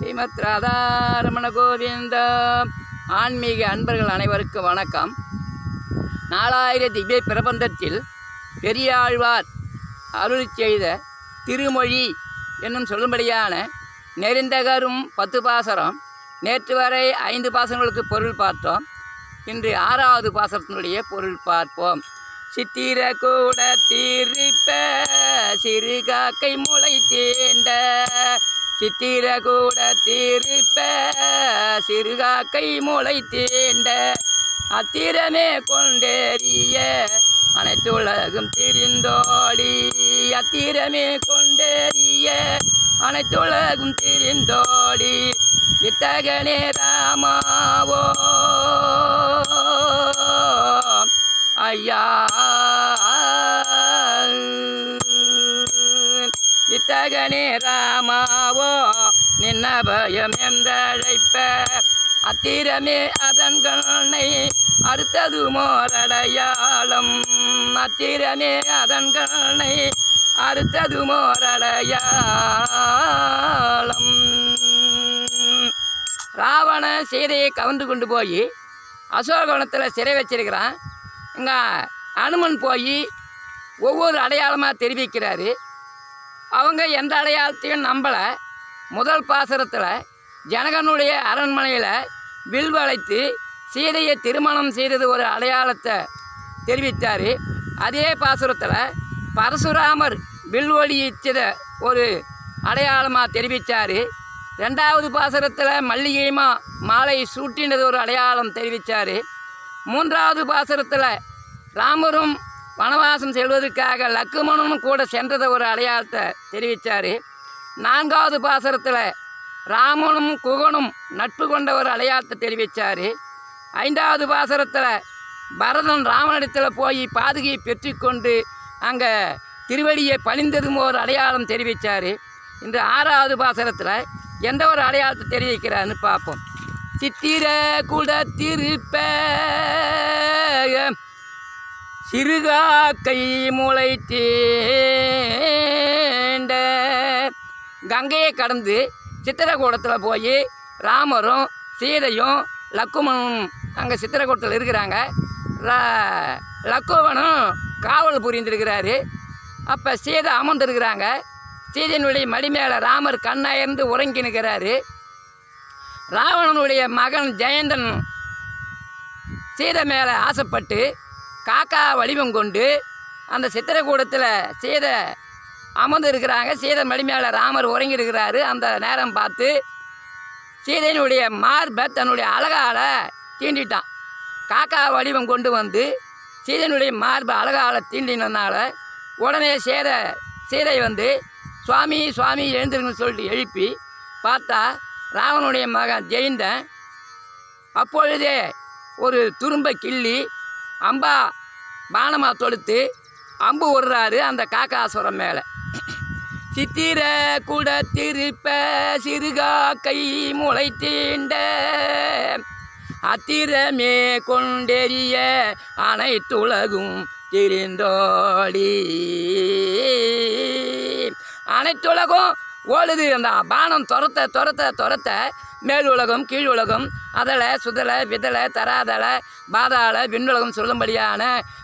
ஸ்ரீமத் ராதாரமண கோவிந்த. ஆன்மீக அன்பர்கள் அனைவருக்கும் வணக்கம். நாலாயிர திவ்ய பிரபந்தத்தில் பெரியாழ்வார் அருள் செய்த திருமொழி என்னும் சொல்லும்படியான நெறிந்தகரும் பத்து பாசரம். நேற்று வரை ஐந்து பாசங்களுக்கு பொருள் பார்த்தோம். இன்று ஆறாவது பாசத்தினுடைய பொருள் பார்ப்போம். சித்திர கூட தீர்ப்ப சிறு காக்கை முளை தேண்ட சித்திர கூட தீரிப்ப சிறு காக்கை முளை தீண்ட அத்திரமே கொண்டேறிய அனைத்துலகும் திரிந்தோடி. அத்திரமே கொண்டேறிய அனைத்துலகும் திரிந்தோடி. வித்தகனே ராமாவோ. ஐயா. வித்தகனே ராமாவோ? நின்ன பயம் என்றழைப்ப அத்திரமே அதன் கண்ணை அறுத்தது மோரடையாளம். அத்திரமே அதன் கண்ணை அறுத்தது மோரடையாளம். ராவண சீதையை கவர்ந்து கொண்டு போய் அசோகவனத்தில் சிறை வச்சிருக்கிறான். இங்கே அனுமன் போய் ஒவ்வொரு அடையாளமாக தெரிவிக்கிறாரு. அவங்க எந்த அடையாளத்தையும் நம்பலை. முதல் பாசரத்தில் ஜனகனுடைய அரண்மனையில் வில் வளைத்து சீதையை திருமணம் செய்தது ஒரு அடையாளத்தை தெரிவித்தார். அதே பாசுரத்தில் பரசுராமர் வில் ஒளியிச்சத ஒரு அடையாளமாக தெரிவித்தார் ரெண்டாவது பாசுரத்தில் மல்லிகைமா மாலை சூட்டினது ஒரு அடையாளம் தெரிவித்தார் மூன்றாவது பாசுரத்தில் ராமரும் வனவாசம் செல்வதற்காக லக்குமணனும் கூட சென்றதை ஒரு அடையாளத்தை தெரிவித்தார் நான்காவது பாசரத்தில் ராமனும் குகனும் நட்பு கொண்ட ஒரு அடையாளத்தை தெரிவித்தார் ஐந்தாவது பாசரத்தில் பரதன் ராமனிடத்தில் போய் பாதுகையை பெற்றுக்கொண்டு அங்கே திருவடியை பணிந்ததும் ஒரு அடையாளம் தெரிவித்தார் இந்த ஆறாவது பாசரத்தில் எந்த ஒரு அடையாளத்தை தெரிவிக்கிறான்னு பார்ப்போம். சித்திர குட திருப்ப சிறுகாக்கை முளைத்தேண்ட கங்கையை கடந்து சித்திரகூடத்தில் போய் ராமரும் சீதையும் லக்குமனும் அங்கே சித்திரக்கூடத்தில் இருக்கிறாங்க. ர- லக்குவனும் காவல் புரிந்திருக்கிறாரு. அப்போ சீதை அமர்ந்திருக்கிறாங்க. சீதையினுடைய மடி மேலே ராமர் கண்ணயர்ந்து உறங்கி நிற்கிறாரு. ராவணனுடைய மகன் ஜெயந்தன் சீதை மேலே ஆசைப்பட்டு காக்கா வடிவம் கொண்டு அந்த சித்திரக்கூடத்தில் சீதை அமர்ந்து இருக்கிறாங்க. சீதை மடி ராமர் உறங்கி இருக்கிறாரு. அந்த நேரம் பார்த்து சீதையினுடைய மார்பை தன்னுடைய அழகால தீண்டிட்டான். காக்கா வடிவம் கொண்டு வந்து சீதையினுடைய மார்பை அழகால தீண்டினதுனால உடனே சேத சீதை வந்து சுவாமி சுவாமி எழுந்திருங்கன்னு சொல்லிட்டு எழுப்பி பார்த்தா ராவனுடைய மகன் ஜெயந்தன் அப்பொழுதே ஒரு துரும்ப கிள்ளி அம்பா பானமாக தொடுத்து அம்பு விடுறாரு அந்த காக்காசுரம் மேலே. சித்திர குட திருப்ப சிறுகாக்கை முளை தீண்ட அத்திரமே கொண்டெறிய அனைத்துலகும் திரிந்தோடி. அனைத்துலகும் ஓடுது. அந்த பானம் துரத்த துரத்த துரத்த மேல் உலகம் கீழ் உலகம் அதலை சுதலை விதலை தராதலை பாதாள விண்ணுலகம் சொல்லும்படியான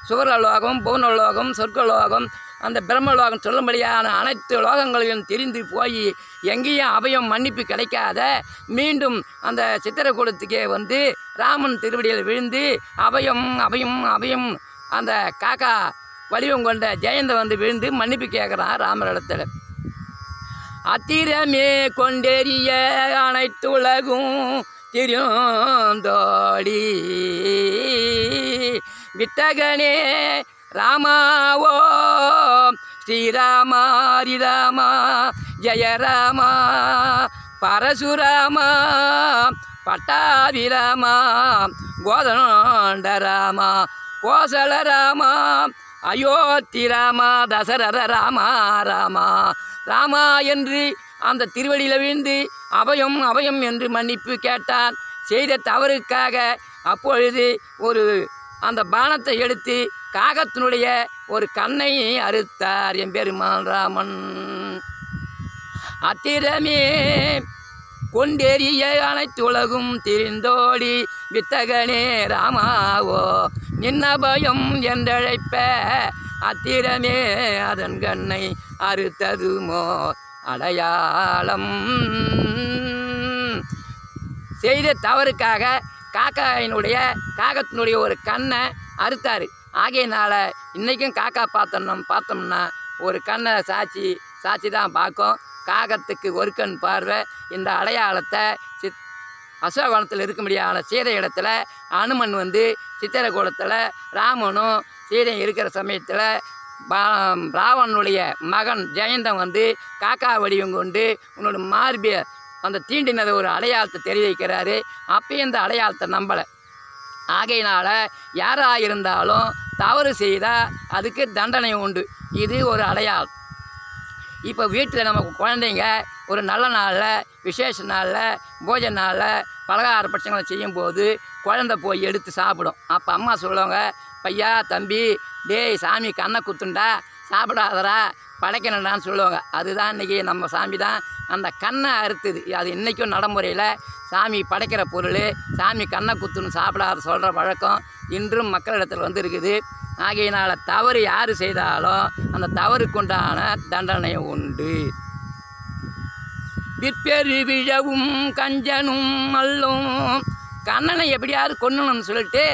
சுவரலோகம் பூனலோகம் சொர்க்கலோகம் அந்த பிரம்மலோகம் சொல்லும்படியான அனைத்து லோகங்களையும் தெரிந்து போய் எங்கேயும் அபயம் மன்னிப்பு கிடைக்காத மீண்டும் அந்த சித்திரக்கூடத்துக்கே வந்து ராமன் திருவடியில் விழுந்து அபயம் அபயம் அபயம் அந்த காக்கா வடிவம் கொண்ட ஜெயந்த வந்து விழுந்து மன்னிப்பு கேட்குறான் ராமரிடத்தில். அத்திரமே கொண்டெறிய அனைத்துலகும் திருந்தோடி விட்டகனே ராமாவோ ஸ்ரீராமா ஹரிராமா ஜெயராமா பரசுராமா பட்டாபிராமா கோதண்டராமா கோசல ராமா அயோத்தி ராமா தசரத ராமா ராமா ராமா என்று அந்த திருவடியில் விழுந்து அபயம் அபயம் என்று மன்னிப்பு கேட்டான் செய்த தவறுக்காக அப்பொழுது ஒரு அந்த பானத்தை எடுத்து காகத்தினுடைய ஒரு கண்ணை அறுத்தார். என் பெருமான் ராமன். அத்திரமே கொண்டேறிய அனைத்துலகும் திரிந்தோடி வித்தகனே ராமாவோ நின்ன பயம் என்றழைப்ப அத்திரமே அதன் கண்ணை அறுத்ததுமோ அடையாளம். செய்த தவறுக்காக காக்காயினுடைய காகத்தினுடைய ஒரு கண்ணை அறுத்தார். ஆகையினால் இன்றைக்கும் காக்கா பார்த்தோம் பார்த்தோம்னா ஒரு கண்ணை சாட்சி சாட்சி தான் பார்க்கும். காகத்துக்கு ஒரு கண் பார்வை. இந்த அடையாளத்தை சித் அசோகவனத்தில் இருக்க முடியாத சீதை இடத்துல அனுமன் வந்து சித்திரகூடத்தில் ராமனும் சீதை இருக்கிற சமயத்தில் ராவனுடைய மகன் ஜெயந்தன் வந்து காக்கா வடிவம் கொண்டு உன்னோட மார்பிய அந்த தீண்டினதை ஒரு அடையாளத்தை தெரிவிக்கிறாரு. அப்பயும் இந்த அடையாளத்தை நம்பலை. ஆகையினால் யாராக இருந்தாலும் தவறு செய்தால் அதுக்கு தண்டனை உண்டு. இது ஒரு அடையாளம். இப்போ வீட்டில் நம்ம குழந்தைங்க ஒரு நல்ல நாளில் விசேஷ நாளில் போஜ நாளில் பலகார பட்சங்களை செய்யும்போது குழந்தை போய் எடுத்து சாப்பிடும். அப்போ அம்மா சொல்லுவாங்க பையா தம்பி டேய் சாமி கண்ணை குத்துண்டா சாப்பிடாதடா படைக்கணுண்டான்னு சொல்லுவாங்க. அதுதான் இன்றைக்கி நம்ம சாமி தான் அந்த கண்ணை அறுத்துது. அது இன்றைக்கும் நடைமுறையில் சாமி படைக்கிற பொருள். சாமி கண்ணை குத்துன்னு சாப்பிடாத சொல்கிற வழக்கம் இன்றும் மக்களிடத்தில் வந்து இருக்குது ஆகையினால் தவறு யார் செய்தாலும் அந்த தவறுக்குண்டான தண்டனை உண்டு. விற்பெரு விழவும் கஞ்சனும் மல்லும். கண்ணனை எப்படியாவது கொன்னணும்னு சொல்லிட்டு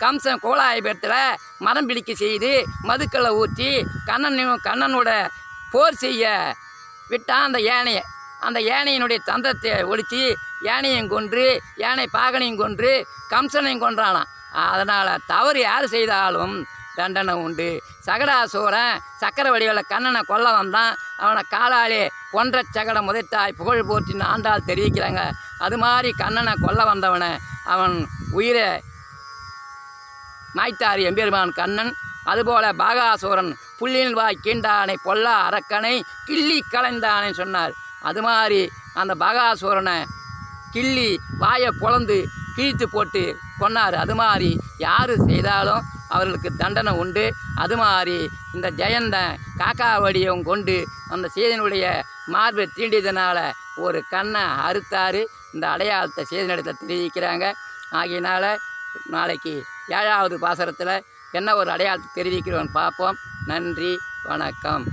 கம்சன் கோலாயபுரத்தில் மரம் பிடிக்க செய்து மதுக்களை ஊற்றி கண்ணனையும் கண்ணனோட போர் செய்ய விட்டான் அந்த யானையை அந்த யானையினுடைய தந்தத்தை ஒழித்து யானையும் கொன்று யானை பாகனையும் கொன்று கம்சனையும் கொன்றானான் அதனால் தவறு யார் செய்தாலும் தண்டனை உண்டு. சகடாசூரன் சக்கர வடிவில் கண்ணனை கொல்ல வந்தான். அவனை காலாலே கொன்ற சகட முதைத்தாய் புகழ் போற்றின்னு ஆண்டாள் தெரிவிக்கிறாங்க. அது மாதிரி கண்ணனை கொல்ல வந்தவனை அவன் உயிரை மாய்த்தார் எம்பெருமான் கண்ணன். அதுபோல பாகாசூரன் புள்ளின் வாய் கீண்டானை பொல்லா அரக்கனை கிள்ளி கலைந்தானே சொன்னார். அது மாதிரி அந்த பாகாசூரனை கிள்ளி வாயை பொழந்து கிழித்து போட்டு கொன்னார். அது மாதிரி யார் செய்தாலும் அவர்களுக்கு தண்டனை உண்டு. அது மாதிரி இந்த ஜெயந்தன் காக்கா வடியும் கொண்டு அந்த சீதனுடைய மார்பை தீண்டியதுனால ஒரு கண்ணை அறுத்தாரு. இந்த அடையாளத்தை சீதனிடத்தில் தெரிவிக்கிறாங்க. ஆகையினால் நாளைக்கு ஏழாவது பாசரத்தில் என்ன ஒரு அடையாளத்தை தெரிவிக்கிறோன்னு பார்ப்போம். நன்றி வணக்கம்.